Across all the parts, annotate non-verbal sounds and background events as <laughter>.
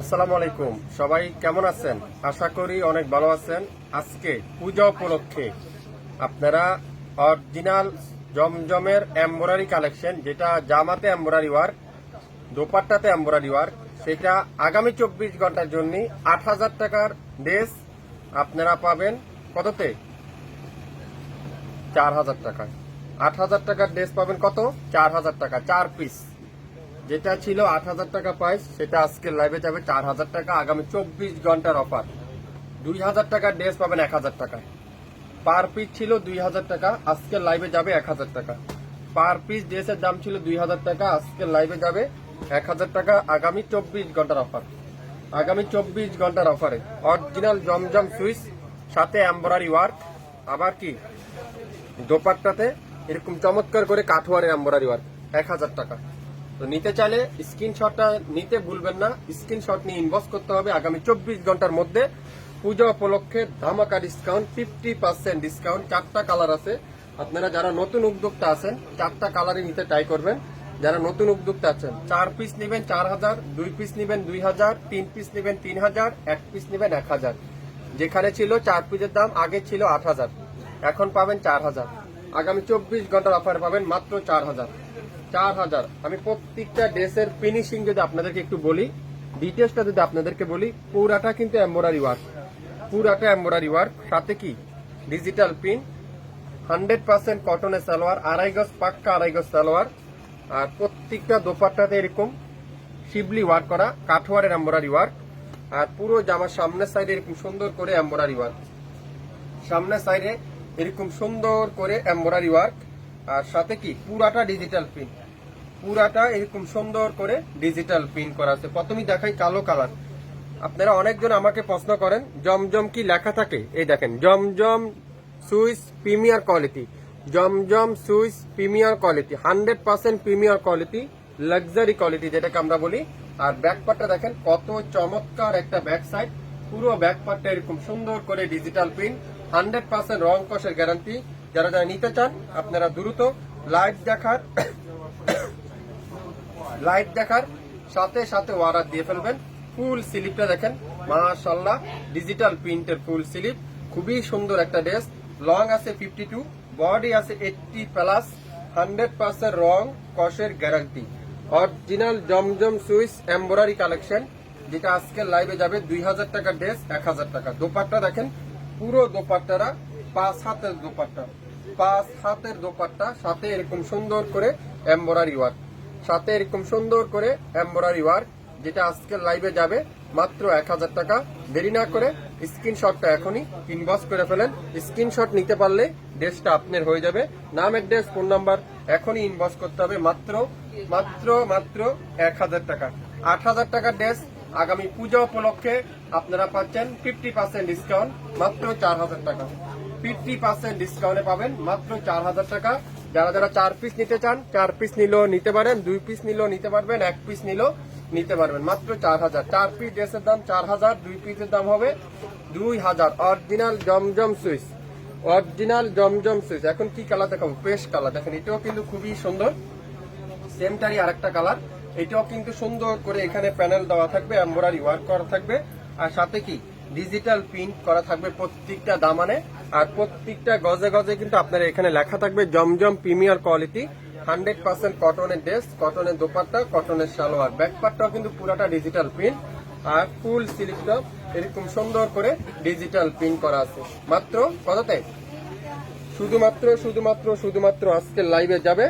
আসসালামু আলাইকুম। সবাই কেমন আছেন? আশা করি অনেক ভালো আছেন। আজকে পূজা উপলক্ষে আপনারা অরিজিনাল জমজমের এম্বরারি কালেকশন, যেটা জামাতে এম্বরারি ওয়ার্ক দোপাট্টাতে এম্বরারি ওয়ার্ক সেটা আগামী চব্বিশ ঘণ্টার জন্য আট হাজার টাকার ড্রেস আপনারা পাবেন কততে? চার হাজার টাকায়। আট হাজার টাকার ড্রেস পাবেন কত? চার হাজার টাকা, চার পিস যেটা ছিল আট হাজার টাকা প্রাইস সেটা আজকে লাইভে যাবে চার হাজার টাকা, আগামী চব্বিশ ঘণ্টার অফার দুই হাজার টাকার ড্রেস পাবেন এক হাজার টাকায়। পার পিস ছিল দুই হাজার টাকা, আজকে লাইভে যাবে এক হাজার টাকা। পার পিস ড্রেসের দাম ছিল দুই হাজার টাকা, আজকে লাইভে যাবে এক হাজার টাকা, আগামী চব্বিশ ঘণ্টার অফার আগামী চব্বিশ ঘণ্টার অফারে অরিজিনাল জমজম সুইচ, সাথে এম্বরারি ওয়ার্ক আবার কি? দোপাট্টাতে এরকম চমৎকার করে কাঠোয়ারের এম্বরারি ওয়ার্ক এক হাজার টাকা। তো নিতে চাইলে স্ক্রিনশটটা নিতে ভুলবেন না। স্ক্রিনশট নিয়ে ইনবক্স করতে হবে আগামী চব্বিশ ঘণ্টার মধ্যে। পূজা উপলক্ষে ধামাকা ডিসকাউন্ট ফিফটি পার্সেন্ট ডিসকাউন্ট চারটা কালার আছে। আপনারা যারা নতুন উদ্যোক্তা আছেন, চারটা কালারই নিতে ট্রাই করবেন। যারা নতুন উদ্যোক্তা আছেন, চার পিস নেবেন চার হাজার, দুই পিস নেবেন দুই হাজার, তিন পিস নেবেন তিন হাজার, এক পিস নেবেন এক হাজার। যেখানে ছিল চার পিসের দাম, আগে ছিল আট হাজার। এখন পাবেন চার হাজার। আগামী চব্বিশ ঘণ্টার অফার পাবেন মাত্র চার হাজার। চার হাজার। আমি প্রত্যেকটা ড্রেসের ফিনিশিং যদি আপনাদেরকে একটু বলি ডিটেলসটা যদি আপনাদেরকে বলি, পুরাটা কিন্তু এম্বোরারি ওয়ার্ক পুরাটা এম্বোরারি ওয়ার্ক সাথে কি? ডিজিটাল পিন হান্ড্রেড পার্সেন্ট কটনের সালোয়ার, আড়াই গজ পাক্কা, আড়াই গজ সালোয়ার। আর প্রত্যেকটা দোপাট্টাতে এরকম শিবলি ওয়ার্ক করা কাঠোয়ারের এম্বোরারি ওয়ার্ক আর পুরো জামার সামনের সাইডে এরকম সুন্দর করে এম্বোরারি ওয়ার্ক সামনের সাইডে এরকম সুন্দর করে এম্বোরারি ওয়ার্ক আর সাথে কি? পুরাটা ডিজিটাল প্রিন্ট পুরাটা এরকম সুন্দর করে ডিজিটাল প্রিন্ট করা আছে। প্রথমেই দেখাই কালো কালার আপনারা অনেকজন আমাকে প্রশ্ন করেন, জমজম কি লেখা থাকে? এই দেখেন, Zamzam Swiss premier quality. Zamzam Swiss premier quality. Hundred percent premier quality luxury quality যেটাকে আমরা বলি। আর ব্যাক পার্টটা দেখেন, কত চমৎকার একটা ব্যাক সাইড পুরো ব্যাক পার্টটা এরকম সুন্দর করে ডিজিটাল প্রিন্ট হান্ড্রেড পার্সেন্ট রং কষের গ্যারান্টি যারা যারা নিতে চান, আপনারা দ্রুত লাইট দেখার লাইট দেখার সাথে সাথে ওয়ারার দিয়ে ফেলবেন। ফুল স্লিপটা দেখেন মাশাল্লাহ ডিজিটাল প্রিন্টের ফুল স্লিপ খুবই সুন্দর একটা ড্রেস লং আছে ফিফটি টু বডি আছে এইটটি প্লাস হান্ড্রেড পার্সেন্ট রং, কষের guarantee original Zamzam Swiss embroidery collection যেটা আজকে লাইভে যাবে দুই হাজার টাকা ড্রেস এক হাজার টাকা। দোপাট্টা দেখেন, পুরো দোপাট্টারা পাঁচ হাতের দোপাট্টা। পাঁচ হাতের দোপাট্টা, সাথে এরকম সুন্দর করে এম্বোরারি ওয়ার্ক সাথে এরকম সুন্দর করে এম্বোরারি ওয়ার্ক, যেটা আজকে লাইভে যাবে, মাত্র এক হাজার টাকা। দেরি না করে স্ক্রিনশটটা এখনই ইনবক্স করে ফেলেন। স্ক্রিনশট নিতে পারলে ড্রেসটা আপনার হয়ে যাবে। নাম অ্যাড্রেস ফোন নাম্বার এখনই ইনবক্স করতে হবে, মাত্র মাত্র মাত্র এক হাজার টাকা। আট হাজার টাকার ড্রেস আগামী পূজা উপলক্ষে আপনারা পাচ্ছেন ফিফটি পার্সেন্ট ডিসকাউন্ট মাত্র চার হাজার টাকা। ফিফটি পার্সেন্ট ডিসকাউন্টে পাবেন, মাত্র চার হাজার টাকা। যারা যারা চার পিস নিতে চান, চার পিস নিলেও নিতে পারেন, দুই পিস নিলেও নিতে পারবেন, এক পিস নিলেও নিতে পারবেন। মাত্র চার হাজার। চার পিস ড্রেসের দাম চার হাজার, দুই পিসের দাম হবে দুই হাজার। Original Zamzam Swiss original Zamzam Swiss এখন কি কালার দেখাবো? পেস্ট কালার দেখেন, এটাও কিন্তু খুবই সুন্দর। সেমটারই আরেকটা কালার এটাও কিন্তু সুন্দর করে এখানে প্যানেল দেওয়া থাকবে এম্বোরারি ওয়ার্ক করা থাকবে। আর সাথে কি? ডিজিটাল প্রিন্ট করা থাকবে প্রত্যেকটা দামানে। আর প্রত্যেকটা গজে গজে কিন্তু আপনার এখানে লেখা থাকবে Zamzam premier quality, hundred percent কটনের ড্রেস কটনের দোপাট্টা কটনের সালোয়ার। ব্যাকপারটাও কিন্তু পুরাটা ডিজিটাল প্রিন্ট আর ফুল স্লিপটা এরকম সুন্দর করে ডিজিটাল প্রিন্ট করা আছে। মাত্র কততে? শুধুমাত্র শুধুমাত্র শুধুমাত্র আজকে লাইভে যাবে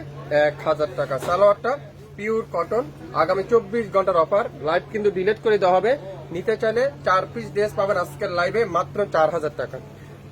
এক হাজার টাকা। সালোয়ারটা পিওর কটন আগামী চব্বিশ ঘণ্টার অফার লাইভ কিন্তু ডিলিট করে দেওয়া হবে। নিতে চাইলে চার পিস ড্রেস পাবেন আজকের লাইভে মাত্র চার হাজার টাকা।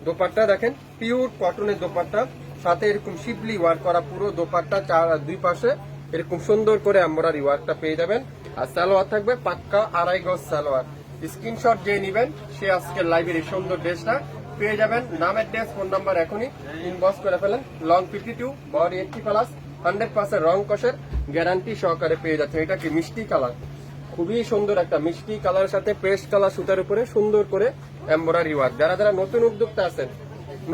দোপাট্টা দেখেন পিওর কটনের দোপাট্টা। সাথে এরকম শিবলি ওয়ার্ক করা পুরো দোপাট্টা চার দুই পাশে। এরকম সুন্দর করে এম্বরারি ওয়ার্কটা পেয়ে যাবেন। আর সালোয়ার থাকবে পাক্কা আড়াই গজ সালোয়ার। স্ক্রিনশট যে নিবেন, সে আজকে লাইভের এই সুন্দর ড্রেসটা পেয়ে যাবেন। নামের ড্রেস ফোন নাম্বার এখনই ইনবক্স করে ফেলেন। Long fifty two body eighty plus hundred percent রং কষের গ্যারান্টি সহকারে পেয়ে যাচ্ছে এটা কি মিষ্টি কালার খুবই সুন্দর একটা মিষ্টি কালারের সাথে পেস্ট কালার সুতার উপরে সুন্দর করে এম্বরারি ওয়ার্ক যারা যারা নতুন উদ্যোক্তা আছেন,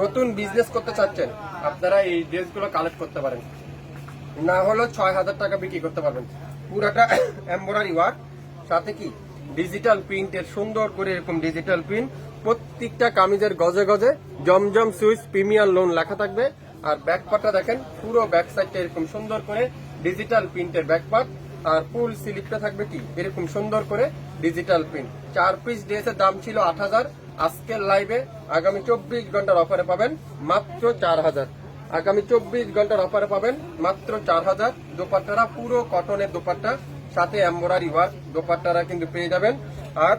নতুন বিজনেস করতে চাচ্ছেন, আপনারা এই ড্রেসগুলো কালেক্ট করতে পারেন। না হলেও ছয় হাজার টাকা বিক্রি করতে পারবেন। পুরাটা <coughs> এম্বরারি ওয়ার্ক সাথে কি? ডিজিটাল প্রিন্টের সুন্দর করে এরকম ডিজিটাল প্রিন্ট প্রত্যেকটা কামিজের গজে গজে জমজম সুইচ প্রিমিয়ার লোন লেখা থাকবে। আর ব্যাকপার্টটা দেখেন, পুরো ব্যাক সাইডটা এরকম সুন্দর করে ডিজিটাল প্রিন্টের ব্যাকপার্ট আর ফুল স্লিপটা থাকবে কি? এরকম সুন্দর করে ডিজিটাল প্রিন্ট চার পিস ড্রেসের দাম ছিল আট হাজার। আজকের লাইভে আগামী চব্বিশ ঘণ্টার অফারে পাবেন মাত্র চার হাজার। আগামী চব্বিশ ঘণ্টার অফারে পাবেন মাত্র চার হাজার। দোপাট্টারা পুরো কটনের দোপাট্টা, সাথে এম্বোরারি ওয়ার্ক দোপাট্টারা কিন্তু পেয়ে যাবেন। আর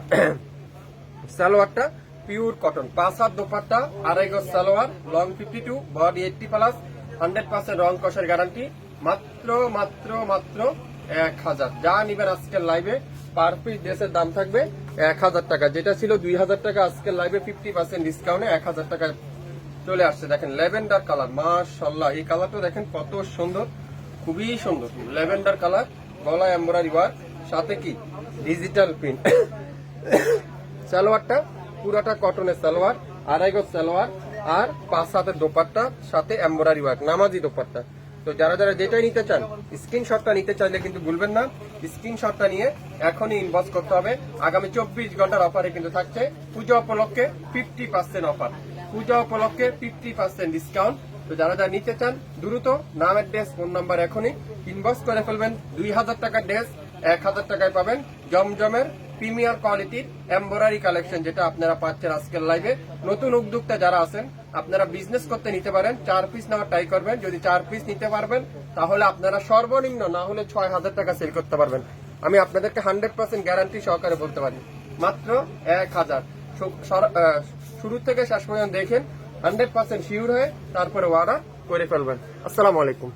<clears throat> সালোয়ারটা পিওর কটন পাঁচ হাত দোপাট্টা, আড়াই গজ salwar long fifty two body eighty plus hundred percent রং কষের গ্যারান্টি মাত্র মাত্র মাত্র এক হাজার। যা নিবেন আজকের লাইভে পার পিস ড্রেসের দাম থাকবে এক হাজার টাকা। যেটা ছিল দুই হাজার টাকা, আজকের লাইভে ফিফটি পার্সেন্ট ডিসকাউন্টে এক হাজার টাকা চলে আসছে। দেখেন ল্যাভেন্ডার কালার মাশাল্লাহ এই কালারটা দেখেন কত সুন্দর, খুবই সুন্দর। ল্যাভেন্ডার কালার গলা এম্বরারি ওয়ার্ক সাথে কি? ডিজিটাল প্রিন্ট সালোয়ারটা, পুরাটা কটনের সালোয়ার, আড়াই গজ সালোয়ার, আর পাঁচ হাতের দোপাট্টা, সাথে এম্বরারি ওয়ার্ক নামাজি দোপাট্টা। তো যারা যারা যেটাই নিতে চান স্ক্রিনশটটা নিতে চাইলে কিন্তু ভুলবেন না। স্ক্রিনশটটা নিয়ে এখনই ইনবক্স করতে হবে। আগামী চব্বিশ ঘণ্টার অফারে কিন্তু থাকছে পুজো উপলক্ষে ফিফটি পার্সেন্ট অফার পূজা উপলক্ষে ফিফটি পার্সেন্ট ডিসকাউন্ট তো যারা যারা নিতে চান, দ্রুত নামের ড্রেস ফোন নাম্বার এখনই ইনবক্স করে ফেলবেন। দুই হাজার টাকার ড্রেস এক হাজার টাকায় পাবেন। জমজমের প্রিমিয়ার কোয়ালিটির এম্বরারি কালেকশন যেটা আপনারা পাচ্ছেন আজকের লাইভে নতুন উদ্যোক্তা যারা আছেন, আপনারা বিজনেস করতে নিতে পারেন, চার পিস নেওয়ার ট্রাই করবেন। যদি চার পিস নিতে পারবেন, তাহলে আপনারা সর্বনিম্ন না হলে ছয় হাজার টাকা সেল করতে পারবেন। আমি আপনাদেরকে হান্ড্রেড পার্সেন্ট গ্যারান্টি সহকারে বলতে পারি। মাত্র এক হাজার। শুরু থেকে শেষ পর্যন্ত দেখেন হান্ড্রেড পার্সেন্ট শিওর হয়ে তারপরে ওয়ারা করে ফেলবেন। আসসালামু আলাইকুম।